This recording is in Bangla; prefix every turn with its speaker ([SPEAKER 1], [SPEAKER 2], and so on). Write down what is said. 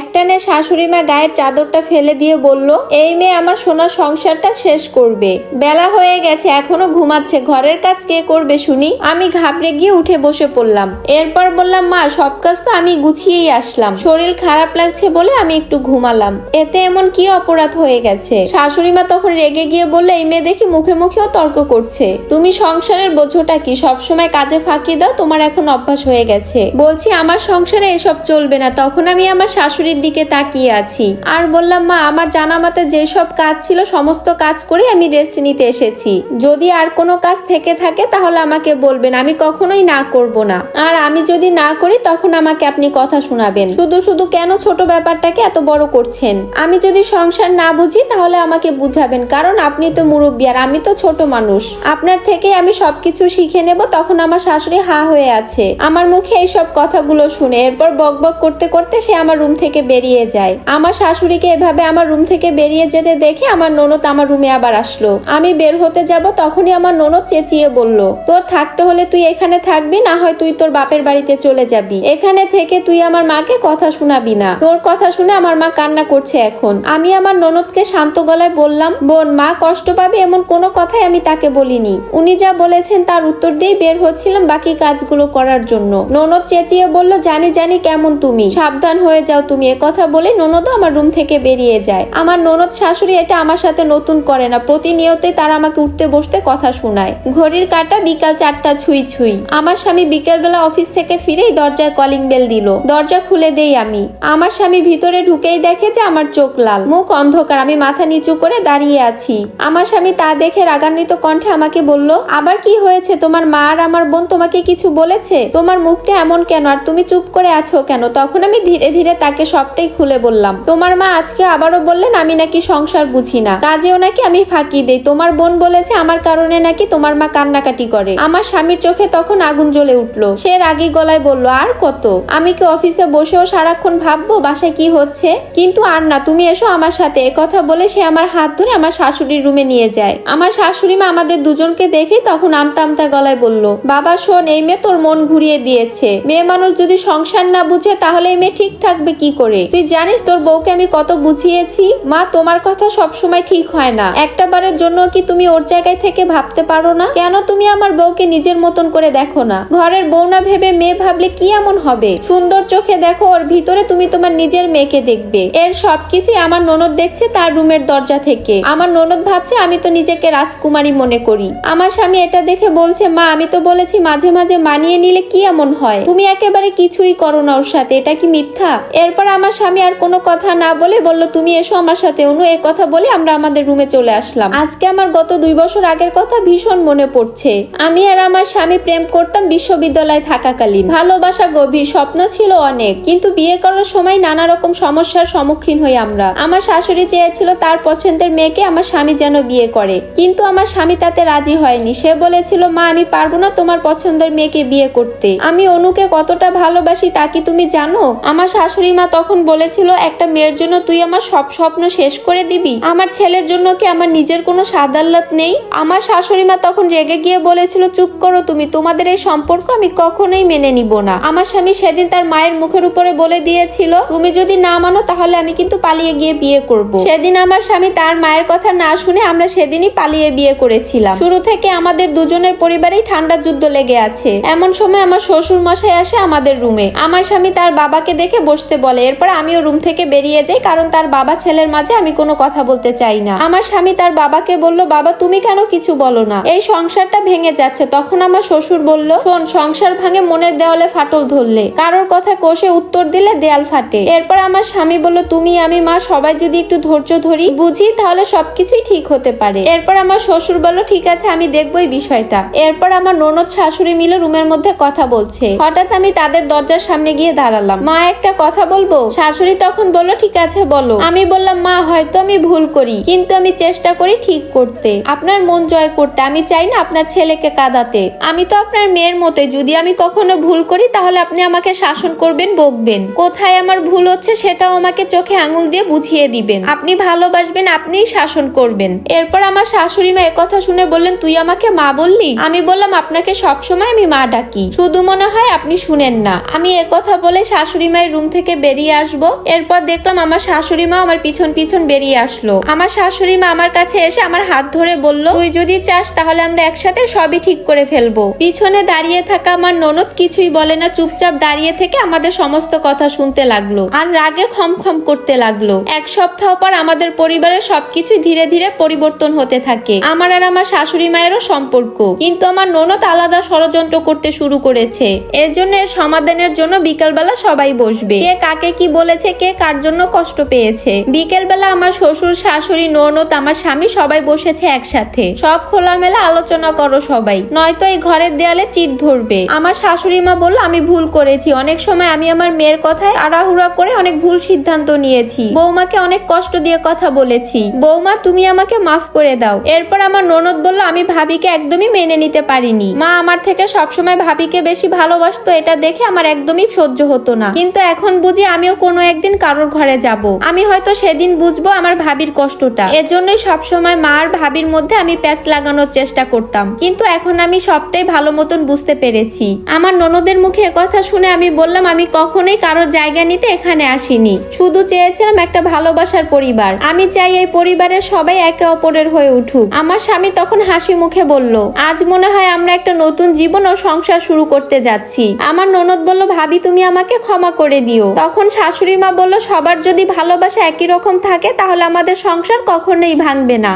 [SPEAKER 1] একটানে শাশুড়ি মা গায়ের চাদরটা ফেলে দিয়ে বলল, এই মেয়ে আমার সোনার সংসারটা শেষ করবে। বেলা হয়ে গেছে, এখনও ঘুমাচ্ছে। ঘরের কাজ কে করবে শুনি? আমি ঘাবড়ে গিয়ে উঠে বসে পড়লাম। এরপর বললাম, মা, সব কাজ তো আমি গুছিয়েই আসলাম। শরীর খারাপ লাগছে বলে আমি একটু ঘুমালাম। এতে এমন কি অপরাধ হয়ে গেছে? শাশুড়ি মা তখন রেগে গিয়ে বললে, এই মেয়ে দেখি মুখে মুখেও তর্ক করছে। তুমি সংসারের বোঝোটা কি? সবসময় কাজে ফাঁকি দাও, তোমার এখন অভ্যাস হয়ে গেছে। বলছি, আমার সংসারে এসব চলবে না। তখন আমি আমার শাশুড়ির দিকে তাকিয়ে আছি। আর বললাম, মা, আমার জানা মতে যেসব কাজ ছিল, সমস্ত কাজ করে আমি রেস্ট নিতে এসেছি। যদি আর কোনো কাজ থেকে থাকে, তাহলে আমাকে বলবেন। আমি কখনোই না করব না। আর আমি যদি না করি, তখন আমাকে আপনি কথা শোনাবেন। শুধু শুধু কেন ছোট ব্যাপারটাকে এত বড় করছেন? আমি যদি সংসার না বুঝি, তাহলে আমাকে বুঝাবেন। কারণ আপনি তো মুরব্বী, আর আমি তো ছোট মানুষ। আপনার থেকে আমি সবকিছু শিখে নেব, তখন আমার শাশুড়ি হা হয়ে আছে। আমার মুখে এইসব কথাগুলো শুনে, এরপর বক বক করতে করতে সে আমার রুম থেকে বেরিয়ে যায়। আমার শাশুড়িকে এভাবে আমার রুম থেকে বেরিয়ে যেতে দেখে আমার ননদ আমার রুমে আবার আসলো। আমি বের হতে যাব তখনই আমার ননদ চেঁচিয়ে বলল, তোর থাকতে হলে তুই এখানে থাকবি, না হয় তুই তোর বাপের বাড়িতে চলে যাবি। এখানে থেকে তুই আমার মাকে কথা শোনাবি না। তোর কথা শুনে আমার মা কান্না করছে এখন। আমি আমার ননদকে শান্ত গলায় বললাম, বোন, মা কষ্ট পাবে এমন কোনো কথাই আমি তাকে বলিনি। উনি যা বলেছেন তার উত্তর দিয়ে বের হচ্ছিলাম বাকি কাজগুলো করার জন্য। ননদ চেঁচিয়ে বলল, জানি জানি কেমন তুমি। সাবধান হয়ে যাও তুমি কথা বলে ননদও আমার রুম থেকে বেরিয়ে যায়। আমার ননদ শাশুড়ি এটা আমার সাথে নতুন করে না, প্রতিনিয়তই তারা আমাকে উঠতে বসতে কথা শোনায়। ঘড়ির কাটা বিকাল চারটা ছুঁই ছুঁই। আমার স্বামী বিকেলবেলা অফিস থেকে ফিরেই দরজায় কলিং বেল দিল। দরজা খুলে দেই আমি। আমার স্বামী ভিতরে ঢুকেই দেখে যে আমার চোখ লাল। মুখ অন্ধকার, আমি মাথা নিচু করে দাঁড়িয়ে আছি। আমার স্বামী তা দেখে রাগান্বিত কণ্ঠে আমাকে বলল, আবার কি হয়েছে? তোমার মা আর আমার বোন তোমাকে কিছু বলেছে? তোমার মুখটা এমন কেন? আর তুমি চুপ করে আছো কেন? তখন আমি ধীরে ধীরে তাকে সবটাই খুলে বললাম। তোমার মা আজকে আবারও বললেন, আমি নাকি সংসার বুঝি না। কাজেও নাকি আমি ফাঁকি দেই। তোমার বোন বলেছে, আমার কারণে নাকি তোমার মা কান্নাকাটি করে। আমার স্বামীর চোখে তখন আগুন জ্বলে উঠল। সে রাগী গলায় বলল, আর কত? আমি কি অফিসে বসেও সারাক্ষণ ভাববো বাসায় কি হচ্ছে? কিন্তু আর না, তুমি এসো আমার সাথে। কথা বলে সে আমার হাত ধরে আমার শাশুড়ির রুমে নিয়ে যায়। আমার শাশুড়ি মা আমাদের দুজনকে দেখে তখন আমতা আমতা গলায় বলল, বাবা, শোন, এই মেয়ে তোর মন ঘুরিয়ে দিয়েছে। মেয়ে মানুষ যদি সংসার না বুঝে, তাহলে এই মেয়ে ঠিক থাকবে কি করে। তুই জানিস তোর বউকে আমি কত বুঝিয়েছি? মা, তোমার কথা সব সময় ঠিক হয় না। একটা বারের জন্য কি তুমি ওর জায়গায় থেকে ভাবতে পারো না? কেন তুমি আমার বউকে নিজের মতন করে দেখো না? ঘরের বউ না ভেবে মেয়ে ভাবলে কি এমন হবে? সুন্দর চোখে দেখো, ওর ভিতরে তুমি তোমার নিজের মেয়েকে দেখবে। এর সবকিছুই আমার ননদ দেখছে তার রুমের দরজা থেকে। আমার ননদ ভাবছে, আমি তো নিজেকে রাজকুমারী মনে করি। আমার স্বামী এটা দেখে বলছে, মা, আমি তো বলেছি মাঝে মাঝে মানিয়ে নিলে কি এমন হয়? তুমি একেবারে কিছুই করো না ওর সাথে, এটা কি মিথ্যা? এরপর আমার স্বামী আর কোনো কথা না বলে বলল, তুমি এসো আমার সাথে, অনু, এ কথা বলে আমরা আমাদের রুমে চলে আসলাম। আজকে আমার গত দুই বছর আগের কথা ভীষণ মনে পড়ছে। আমি আর আমার স্বামী প্রেম করতাম বিশ্ববিদ্যালয়ে থাকাকালীন। ভালোবাসা গভীর, স্বপ্ন ছিল অনেক, কিন্তু বিয়ে করার সময় নানা রকম সমস্যার সম্মুখীন হই আমরা। আমার শাশুড়ি চেয়েছিল তার পছন্দের মেয়েকে আমার স্বামী যেন বিয়ে করে, কিন্তু আমার স্বামী তাতে রাজি হয়নি। সে বলেছিল, মা, আমি পারব না তোমার পছন্দের মেয়েকে বিয়ে করতে। আমি অনুকে কতটা ভালোবাসি তা কি তুমি জানো? আমার শাশুড়ি মা তখন বলেছিল, একটা মেয়ের জন্য তুই আমার সব স্বপ্ন শেষ করে দিবি। আমার ছেলের জন্য কি আমার নিজের কোনো সাদাল্লাত নেই? আমার শাশুড়ি মা তখন রেগে গিয়ে বলেছিল, চুপ করো তুমি, তোমাদের এই সম্পর্ক আমি কখনোই মেনে নিব না। আমার স্বামী সেদিন তার মায়ের মুখের উপরে বলে দিয়েছিল, তুমি যদি না মানো তাহলে আমি কিন্তু পালিয়ে গিয়ে বিয়ে করব। সেদিন আমার স্বামী তার মায়ের কথা না শুনে আমরা সেদিনই পালিয়ে বিয়ে করেছিলাম। শুরু থেকে আমাদের দুজনের পরিবারেই ঠান্ডা যুদ্ধ লেগে আছে। এমন সময় আমার শ্বশুর মশাই আসে আমাদের রুমে। আমার স্বামী তার বাবাকে দেখে বসতে বলে এরপর আমিও রুম থেকে বেরিয়ে যাই, কারণ তার বাবা ছেলের মাঝে আমি কোনো কথা বলতে চাই না। আমার স্বামী তার বাবাকে বলল, বাবা, তুমি কেন কিছু বলো না? এই সংসারটা ভেঙে যাচ্ছে। তখন আমার শ্বশুর বলল, শোন, সংসার ভাঙে মনের দেওয়ালে ফাটল ধরলে। কারোর কথা কোষে উত্তর দিলে দেয়াল ফাটে। এরপর আমার স্বামী বলল, তুমি, আমি, মা, সবাই যদি একটু ধৈর্য ধরি, বুঝি তাহলে সবকিছুই ঠিক হতে পারে। এরপর আমার শ্বশুর বলল, ঠিক আছে, আমি দেখব এই বিষয়টা। এরপর আমার ননদ শাশুড়ি মিলে রুমের মধ্যে কথা বলছে। হঠাৎ আমি তাদের দরজার সামনে গিয়ে দাঁড়ালাম। মা একটা কথা বলব শাশুড়ি তখন বলল, ঠিক আছে, বলো। আমি বললাম, মা, হয়তো আমি ভুল করি, কিন্তু আমি চেষ্টা করি ঠিক করতে। আপনার মন জয় করতে। আমি চাই না আপনার ছেলেকে কাঁদাতে। আমি তো আপনার মেয়ের মতে যদি আমি কখনো ভুল করি, তাহলে আপনি আমাকে শাসন করবেন, বকবেন। কোথায় আমার ভুল হচ্ছে, সেটাও আমাকে চোখে আঙুল দিয়ে বুঝিয়ে দিবেন। আপনি ভালোবাসবেন, আপনিই শাসন করবেন। এরপর আমার শাশুড়ি মা একথা শুনে বললেন, তুই আমাকে মা বললি? আমি বললাম, আপনাকে সবসময় আমি মা ডাকি। শুধু মনে হয় আপনি শুনেন না। আমি একথা বলে শাশুড়ি মায়ের রুম থেকে বেরিয়ে বেরিয়ে আসব। এরপর দেখলাম আমার শাশুড়ি মা আমার পিছন পিছন বেরিয়ে আসলো। আমার শাশুড়ি মা আমার কাছে এসে আমার হাত ধরে বলল, তুই যদি চাস তাহলে আমরা একসাথে সবই ঠিক করে ফেলব। পিছনে দাঁড়িয়ে থাকা আমার ননদ কিছুই বলে না, চুপচাপ দাঁড়িয়ে থেকে আমাদের সমস্ত কথা শুনতে লাগল আর রাগে খম খম করতে লাগল। এক সপ্তাহ পর আমাদের পরিবারের সবকিছু ধীরে ধীরে পরিবর্তন হতে থাকে, আমার আর আমার শাশুড়ি মায়েরও সম্পর্ক। কিন্তু আমার ননদ আলাদা ষড়যন্ত্র করতে শুরু করেছে, এর জন্য এর সমাধানের জন্য বিকালবেলা সবাই বসবে। কে কাকে কি বলেছে, কে কার জন্য কষ্ট পেয়েছে। বিকেলবেলা আমার শ্বশুর, শাশুড়ি, ননদ, আমার স্বামী সবাই বসেছে একসাথে। সব খোলামেলা আলোচনা করো সবাই। নয়তো এই ঘরের দেয়ালে চিট ধরবে। আমার শাশুড়ি মা বলল, আমি ভুল করেছি। অনেক সময় আমি আমার মেয়ের কথায় আড়াহুড়া করে অনেক ভুল সিদ্ধান্ত নিয়েছি। বৌমাকে অনেক কষ্ট দিয়ে কথা বলেছি। বৌমা, তুমি আমাকে মাফ করে দাও। এরপর আমার ননদ বলল, আমি ভাবিকে একদমই মেনে নিতে পারিনি। মা আমার থেকে সবসময় ভাবিকে বেশি ভালোবাসতো। এটা দেখে আমার একদমই সহ্য হতো না। কিন্তু এখন বুঝি আমিও কোনো একদিন কারোর ঘরে যাব। আমি হয়তো সেদিন বুঝব আমার ভাবির কষ্টটা। এজন্যই সবসময় মা আর ভাবির মধ্যে আমি প্যাচ লাগানোর চেষ্টা করতাম। কিন্তু এখন আমি সবটাই ভালো মতন বুঝতে পেরেছি। আমার ননদের মুখে কথা শুনে আমি বললাম, আমি কখনোই কারোর জায়গা নিতে এখানে আসিনি। শুধু চেয়েছিলাম একটা ভালোবাসার পরিবার। আমি চাই এই পরিবারের সবাই একে অপরের হয়ে উঠুক। আমার স্বামী তখন হাসি মুখে বলল, আজ মনে হয় আমরা একটা নতুন জীবন ও সংসার শুরু করতে যাচ্ছি। আমার ননদ বলল, ভাবি, তুমি আমাকে ক্ষমা করে দিও। তখন শাশুড়ি মা বলল, সবার যদি ভালোবাসা একই রকম থাকে, তাহলে আমাদের সংসার কখনোই ভাঙবে না।